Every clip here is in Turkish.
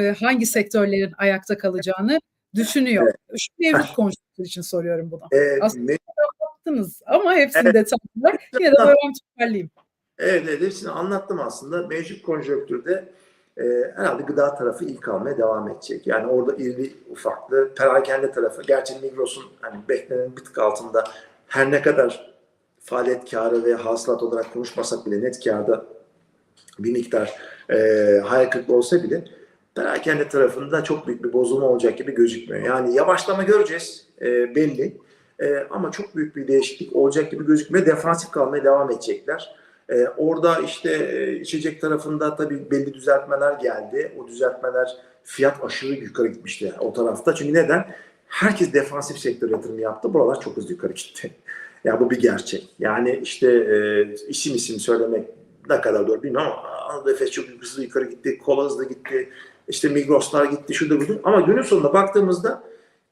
e, hangi sektörlerin ayakta kalacağını düşünüyor. Evet. Şu mevcut konjonktür için soruyorum bunu. Ee, Aslında me- anlattınız ama hepsini Evet. detaylı. Yine de ben toparlayayım. Evet, evet hepsini anlattım aslında. Mevcut konjonktürde e, herhalde gıda tarafı ilk almaya devam edecek. Yani orada irili ufaklı, perakende tarafı. Gerçi Migros'un hani beklenenin bir tık altında her ne kadar faaliyet karı ve hasılat olarak konuşmasak bile net karda bir miktar e, hayal kırıklığı olsa bile perakende tarafında çok büyük bir bozulma olacak gibi gözükmüyor. Yani yavaşlama göreceğiz e, belli. E, ama çok büyük bir değişiklik olacak gibi gözükmüyor. Defansif kalmaya devam edecekler. Ee, orada işte e, içecek tarafında tabii belli düzeltmeler geldi. O düzeltmeler fiyat aşırı yukarı gitmişti o tarafta. Çünkü neden? Herkes defansif sektör yatırım yaptı. Buralar çok hızlı yukarı gitti. Ya bu bir gerçek. Yani işte e, isim isim söylemek ne kadar doğru bilmiyorum ama Anadolu Efes çok hızlı yukarı gitti. Kola hızlı gitti. İşte Migroslar gitti. Şurada burada. Ama günün sonunda baktığımızda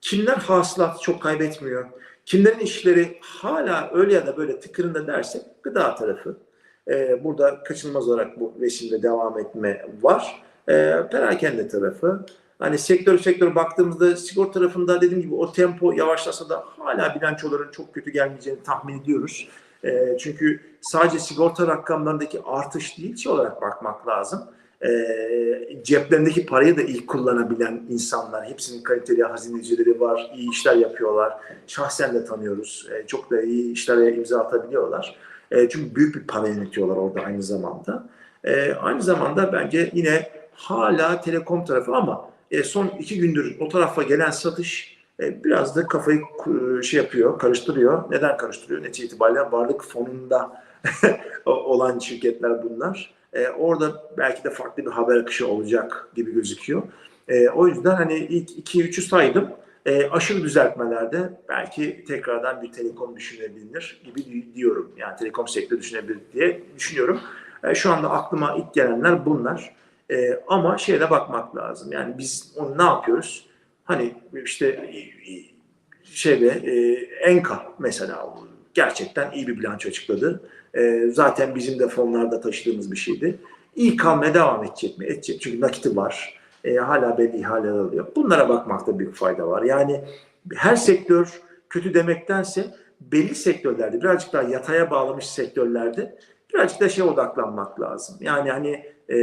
kimler hasılat çok kaybetmiyor? Kimlerin işleri hala öyle ya da böyle tıkırında dersek gıda tarafı. Ee, burada kaçınılmaz olarak bu resimde devam etme var. Ee, perakende tarafı. Hani sektör sektör baktığımızda sigorta tarafında dediğim gibi o tempo yavaşlasa da hala bilançoların çok kötü gelmeyeceğini tahmin ediyoruz. Ee, çünkü sadece sigorta rakamlarındaki artış değil şey olarak bakmak lazım. Ee, ceplerindeki parayı da ilk kullanabilen insanlar, hepsinin kaliteli hazinecileri var, iyi işler yapıyorlar. Şahsen de tanıyoruz. Ee, çok da iyi işlere imza atabiliyorlar. E, çünkü büyük bir para yönetiyorlar orada aynı zamanda. E, aynı zamanda bence yine hala telekom tarafı ama e, son iki gündür o tarafa gelen satış e, biraz da kafayı e, şey yapıyor, karıştırıyor. Neden karıştırıyor? Netice itibariyle varlık fonunda olan şirketler bunlar. E, orada belki de farklı bir haber akışı olacak gibi gözüküyor. E, o yüzden hani ilk 2-3'ü saydım. E, aşırı düzeltmelerde belki tekrardan bir telekom düşünebilir gibi di- diyorum. Yani telekom sektörü düşünebilir diye düşünüyorum. E, şu anda aklıma ilk gelenler bunlar. E, ama şeye de bakmak lazım. Yani biz onu ne yapıyoruz? Hani işte e, e, şeyde e, Enka mesela gerçekten iyi bir bilanço açıkladı. E, zaten bizim de fonlarda taşıdığımız bir şeydi. İyi kalmaya devam edecek mi? Edecek. Çünkü nakiti var. E, hala belli ihaleler alıyor. Bunlara bakmakta büyük fayda var. Yani her sektör kötü demektense belli sektörlerde birazcık daha yataya bağlamış sektörlerde birazcık da şey odaklanmak lazım. Yani hani e,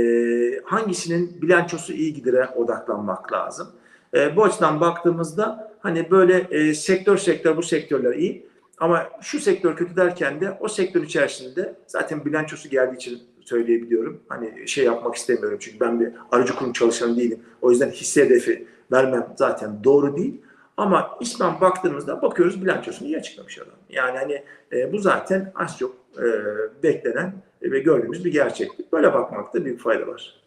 hangisinin bilançosu iyi gidire odaklanmak lazım. E, bu açıdan baktığımızda hani böyle e, sektör sektör bu sektörler iyi ama şu sektör kötü derken de o sektör içerisinde zaten bilançosu geldiği için söyleyebiliyorum. Hani şey yapmak istemiyorum çünkü ben bir aracı kurum çalışanı değilim. O yüzden hisse hedefi vermem zaten doğru değil. Ama İslam baktığımızda bakıyoruz bilançosunu iyi açıklamış adam. Yani hani e, bu zaten az çok e, beklenen ve gördüğümüz bir gerçeklik. Böyle bakmakta büyük fayda var.